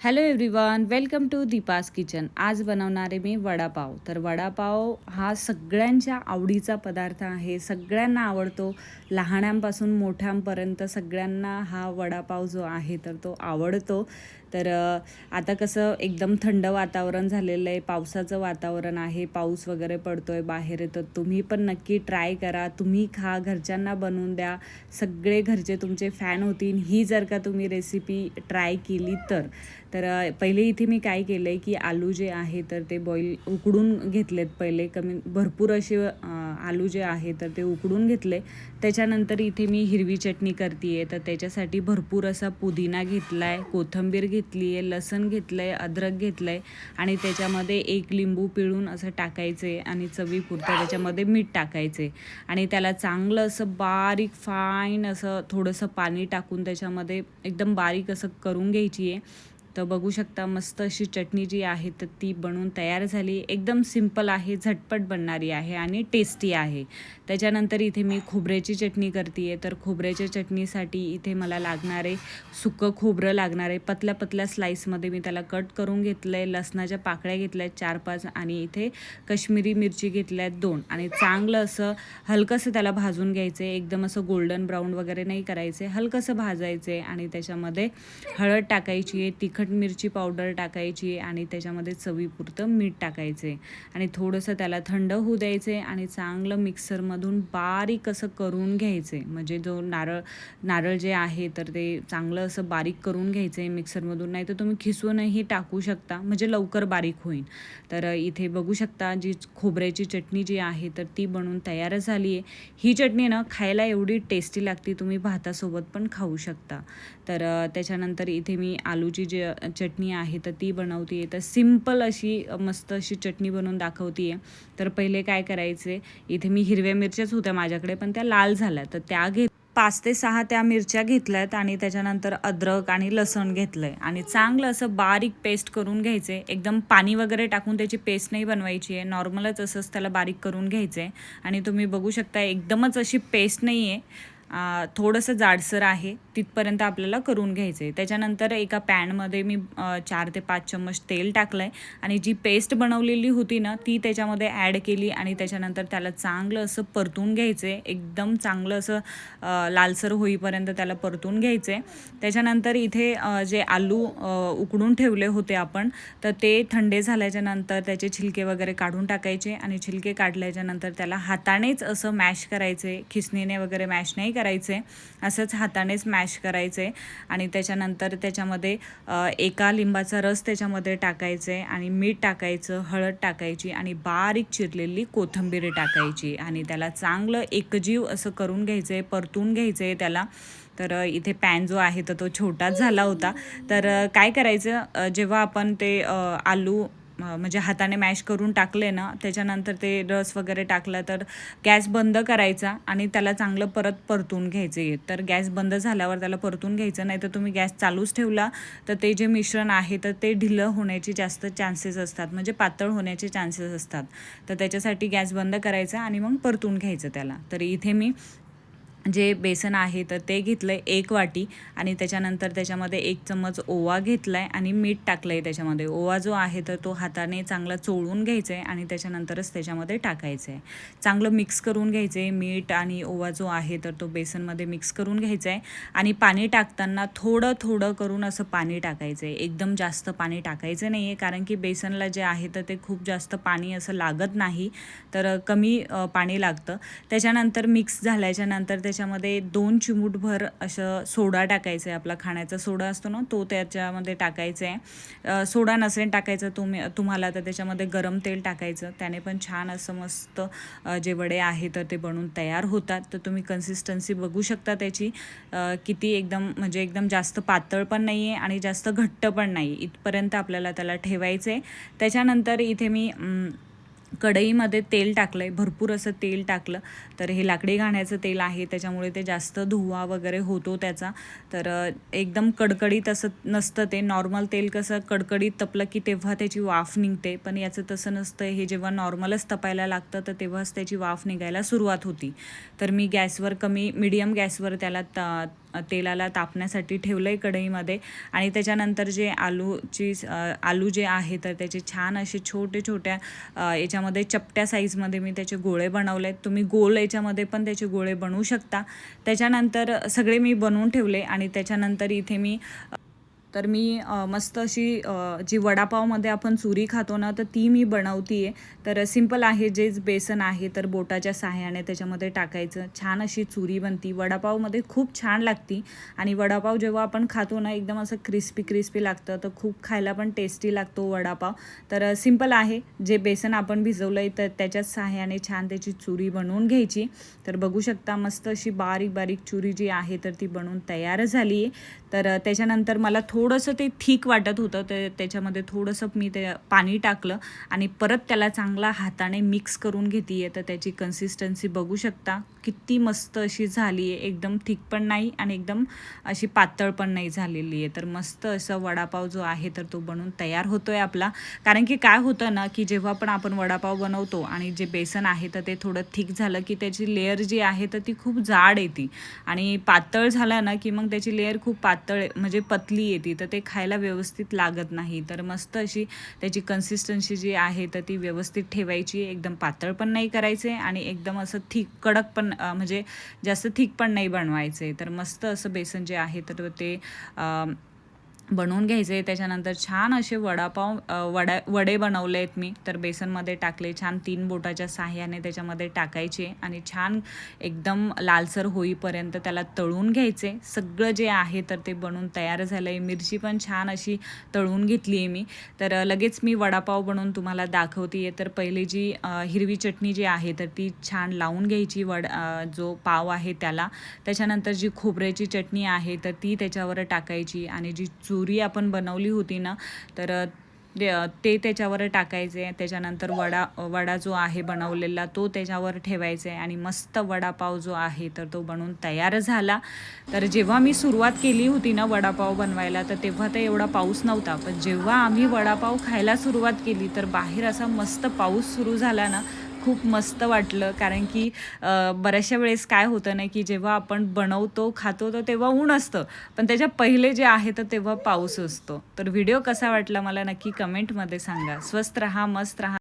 Hello everyone welcome to Deepa's kitchen आज बनवणारे मी वडापाव. तर वडापाव हा सगळ्यांच्या आवडीचा पदार्थ आहे. सगळ्यांना आवडतो. लहानांपासून मोठ्यांपर्यंत सगळ्यांना हा वडापाव जो आहे तर तो आवडतो. तर आता कसं एकदम थंड वातावरण झालेलं आहे. पावसाचं वातावरण आहे. पाऊस वगैरे पडतो आहे बाहेर तर तुम्ही पण नक्की ट्राय करा. तुम्ही खा घरच्यांना बनवून द्या. सगळे घरचे तुमचे फॅन होतील. ही जर का तुम्ही रेसिपी ट्राय केली तर. तर पहिले इथे मी काय केलं आहे की आलू जे आहे तर ते बॉईल उकडून घेतलेत पहिले. कमी भरपूर असे आलू जे आहे तर ते उकडून घेतले. त्याच्यानंतर इथे मी हिरवी चटणी करते आहे तर त्याच्यासाठी भरपूर असा पुदिना घेतला आहे कोथिंबीर घेतली आहे लसण घेतलं आहे अद्रक घेतलं आहे आणि त्याच्यामध्ये एक लिंबू पिळून असं टाकायचं आहे आणि चवीपुरतं त्याच्यामध्ये मीठ टाकायचं. आहे आणि त्याला चांगलं असं बारीक फाईन असं थोडंसं पाणी टाकून त्याच्यामध्ये एकदम बारीक असं करून घ्यायची आहे तर बघू शकता मस्त अशी चटणी जी आहे तर ती बनवून तयार झाली. एकदम सिंपल आहे झटपट बनणारी आहे आणि टेस्टी आहे. त्याच्यानंतर इथे मी खोबऱ्याची चटणी करते आहे तर खोबऱ्याच्या चटणीसाठी इथे मला लागणारे सुकं खोबरं लागणार आहे. पतल्या पतल्या स्लाईसमध्ये मी त्याला कट करून घेतलं आहे लसणाच्या पाकळ्या घेतल्या आहेत चार पाच आणि इथे कश्मीरी मिरची घेतल्या आहेत दोन. आणि चांगलं असं हलकंसं त्याला भाजून घ्यायचं आहे एकदम असं गोल्डन ब्राऊन वगैरे नाही करायचं आहे हलकंसं भाजायचं आहे आणि त्याच्यामध्ये हळद टाकायची आहे तिखट मिरची पावडर टाकायची आणि त्याच्यामध्ये चवीपुरतं मीठ टाकायचे. आणि थोडंसं त्याला थंड होऊ द्यायचे आणि चांगलं मिक्सरमधून बारीक असं करून घ्यायचे. म्हणजे जो नारळ नारळ जे आहे तर ते चांगलं असं बारीक करून घ्यायचं आहे मिक्सरमधून. नाही तर तुम्ही खिसूनही टाकू शकता. म्हणजे लवकर बारीक होईल. तर इथे बघू शकता जी खोबऱ्याची चटणी जी आहे तर ती बनवून तयार झाली आहे ही चटणी ना खायला एवढी टेस्टी लागते तुम्ही भातासोबत पण खाऊ शकता. तर त्याच्यानंतर इथे मी आलूची जी चटणी आहे तर ती बनवते तर सिंपल अशी मस्त अशी चटणी बनवून दाखवते आहे तर पहिले काय करायचे इथे मी हिरव्या मिरच्याच होत्या माझ्याकडे पण त्या लाल झाल्या. तर त्या घेत पाच ते सहा त्या मिरच्या घेतल्यात आणि त्याच्यानंतर अद्रक आणि लसण घेतलं आहे आणि चांगलं असं बारीक पेस्ट करून घ्यायचं. आहे एकदम पाणी वगैरे टाकून त्याची पेस्ट नाही बनवायची आहे. नॉर्मलच असंच त्याला बारीक करून घ्यायचं. आहे आणि तुम्ही बघू शकता एकदमच अशी पेस्ट नाही आहे थोडंसं जाडसर आहे तिथपर्यंत आपल्याला करून घ्यायचं आहे त्याच्यानंतर एका पॅनमध्ये मी चार ते पाच चम्मच तेल टाकलं आहे आणि जी पेस्ट बनवलेली होती ना ती त्याच्यामध्ये ॲड केली आणि त्याच्यानंतर त्याला चांगलं असं परतून घ्यायचं आहे एकदम चांगलं असं लालसर होईपर्यंत त्याला परतून घ्यायचं आहे त्याच्यानंतर इथे जे आलू उकडून ठेवले होते आपण तर ते थंडे झाल्याच्यानंतर त्याचे छिलके वगैरे काढून टाकायचे आणि छिलके काढल्याच्या नंतर त्याला हातानेच असं मॅश करायचे खिसणीने वगैरे मॅश नाही करायचे असंच हातानेच मॅश करायचे आणि त्याच्यानंतर त्याच्यामध्ये एका लिंबाचा रस त्याच्यामध्ये टाकायचे आणि मीठ टाकायचं हळद टाकायची आणि बारीक चिरलेली कोथिंबीर टाकायची आणि त्याला चांगलं एकजीव असं करून घ्यायचं आहे परतून घ्यायचं आहे त्याला. तर इथे पॅन जो आहे तर तो छोटाच झाला होता. तर काय करायचं? जेव्हा आपण ते आलू म्हणजे हाताने मॅश करून टाकले ना त्याच्यानंतर ते रस वगैरे टाकला तर गॅस बंद करायचा आणि त्याला चांगलं परत परतून घ्यायचे. तर गॅस बंद झाल्यावर त्याला परतून घ्यायचं नाही तर तुम्ही गॅस चालूच ठेवला तर ते जे मिश्रण आहे तर ते ढिलं होण्याचे जास्त चान्सेस असतात. म्हणजे पातळ होण्याचे चान्सेस असतात. तर त्याच्यासाठी गॅस बंद करायचा आणि मग परतून घ्यायचं त्याला. तर इथे मी जे बेसन आहे तर ते घेतलं आहे एक वाटी आणि त्याच्यानंतर त्याच्यामध्ये एक चम्मच ओवा घेतला आहे आणि मीठ टाकलं आहे त्याच्यामध्ये. ओवा जो आहे तर तो हाताने चांगला चोळून घ्यायचा आहे आणि त्याच्यानंतरच त्याच्यामध्ये टाकायचं आहे चांगलं मिक्स करून घ्यायचं आहे मीठ आणि ओवा जो आहे तर तो बेसनमध्ये मिक्स करून घ्यायचा आहे आणि पाणी टाकताना थोडं थोडं करून असं पाणी टाकायचं आहे एकदम जास्त पाणी टाकायचं नाही आहे कारण की बेसनला जे आहे तर ते खूप जास्त पाणी असं लागत नाही तर कमी पाणी लागतं. त्याच्यानंतर मिक्स झाल्याच्यानंतर ते त्याच्यामध्ये दोन चिमूटभर असं सोडा टाकायचं आहे आपला खाण्याचा. सोडा असतो ना तो त्याच्यामध्ये टाकायचा आहे सोडा नसेल टाकायचं तुम्ही तुम्हाला तर त्याच्यामध्ये गरम तेल टाकायचं. त्याने पण छान असं मस्त जे वडे आहे तर ते बनून तयार होतात. तर तुम्ही कन्सिस्टन्सी बघू शकता त्याची. किती एकदम म्हणजे एकदम जास्त पातळ पण नाही आहे आणि जास्त घट्ट पण नाही इथपर्यंत आपल्याला त्याला ठेवायचं आहे त्याच्यानंतर इथे मी कढईमध्ये तेल टाकलं आहे भरपूर असं तेल टाकलं. तर हे लाकडी घाण्याचं तेल आहे त्याच्यामुळे ते जास्त धुवा वगैरे होतो त्याचा. तर एकदम कडकडीत असं नसतं ते. नॉर्मल तेल कसं कडकडीत तपलं की तेव्हा त्याची वाफ निघते. पण याचं तसं नसतं हे जेव्हा नॉर्मलच तपायला लागतं तर तेव्हाच त्याची वाफ निघायला सुरुवात होती. तर मी गॅसवर कमी मिडियम गॅसवर त्याला त तेलाला तापण्यासाठी ठेवलं आहे कढईमध्ये. आणि त्याच्यानंतर जे आलूची आलू जे आहे तर त्याचे छान असे छोटे छोट्या याच्यामध्ये चपट्या साईजमध्ये मी त्याचे गोळे बनवले आहेत तुम्ही गोल याच्यामध्ये पण त्याचे गोळे बनवू शकता. त्याच्यानंतर सगळे मी बनवून ठेवले आणि त्याच्यानंतर इथे मी तर मी मस्त अशी जी वडापावमध्ये आपण चुरी खातो ना तर ती मी बनवती आहे तर सिंपल आहे जेच बेसन आहे तर बोटाच्या सहाय्याने त्याच्यामध्ये टाकायचं. छान अशी चुरी बनती. वडापावमध्ये खूप छान लागती. आणि वडापाव जेव्हा आपण खातो ना एकदम असं क्रिस्पी क्रिस्पी लागतं. तर खूप खायला पण टेस्टी लागतो वडापाव. तर सिंपल आहे. जे बेसन आपण भिजवलं आहे तर त्याच्याच सहाय्याने छान त्याची चुरी बनवून घ्यायची. तर बघू शकता मस्त अशी बारीक बारीक चुरी जी आहे तर ती बनवून तयार झाली आहे तर त्याच्यानंतर मला थोडंसं ते ठीक वाटत होतं ते त्याच्यामध्ये थोडंसं मी ते पाणी टाकलं आणि परत त्याला चांगला हाताने मिक्स करून घेते तर त्याची कन्सिस्टन्सी बघू शकता. किती मस्त अशी झाली आहे. एकदम थिक पण नाही आणि एकदम अशी पातळ पण नाही झालेली आहे. तर मस्त असं वडापाव जो आहे तर तो बनवून तयार होतो आहे आपला. कारण की काय होतं ना की जेव्हा पण आपण वडापाव बनवतो आणि जे बेसन आहे तर ते थोडं थिक झालं की त्याची लेअर जी आहे तर ती खूप जाड येते. आणि पातळ झाला ना की मग त्याची लेअर खूप पातळ म्हणजे पतली येते. तर ते खायला व्यवस्थित लागत नाही. तर मस्त अशी त्याची कन्सिस्टन्सी जी आहे तर ती व्यवस्थित ठेवायची. एकदम पातळ पण नाही करायचे आणि एकदम असं थिक कडक पण म्हणजे जास्त थिक पण नाही बनवायचे. तर मस्त असं बेसन जे आहे तर ते बनवून घ्यायचे. त्याच्यानंतर छान असे वडापाव वडा वडे बनवले आहेत मी. तर बेसनमध्ये टाकले छान तीन बोटाच्या साह्याने त्याच्यामध्ये टाकायचे आणि छान एकदम लालसर होईपर्यंत त्याला तळून घ्यायचे. सगळं जे आहे तर ते बनवून तयार झालं आहे मिरची पण छान अशी तळून घेतली आहे मी. तर लगेच मी वडापाव बनवून तुम्हाला दाखवते आहे तर पहिली जी हिरवी चटणी जी आहे तर ती छान लावून घ्यायची वड जो पाव आहे त्याला. त्याच्यानंतर जी खोबऱ्याची चटणी आहे तर ती त्याच्यावर टाकायची आणि जी पुरी आपण बनवली होती ना तर ते- ते त्याच्यावर टाकायचे. त्याच्यानंतर वडा वडा जो आहे बनवलेला तो त्याच्यावर ठेवायचा आहे आणि मस्त वडापाव जो आहे तर तो बनवून तयार झाला. तर जेव्हा मी सुरुवात केली होती ना वडापाव बनवायला तर तेव्हा तर एवढा पाऊस नव्हता. पण जेव्हा आम्ही वडापाव खायला सुरुवात केली तर बाहेर असा मस्त पाऊस सुरू झाला ना खूप मस्त वाटलं. कारण की बऱ्याचशा वेळेस काय होतं नाही की जेव्हा आपण बनवतो खातो तर तेव्हा ऊन असतं. पण त्याच्या पहिले जे आहे तर तेव्हा पाऊस असतो. तर व्हिडिओ कसा वाटला मला नक्की कमेंटमध्ये सांगा. स्वस्त रहा मस्त रहा.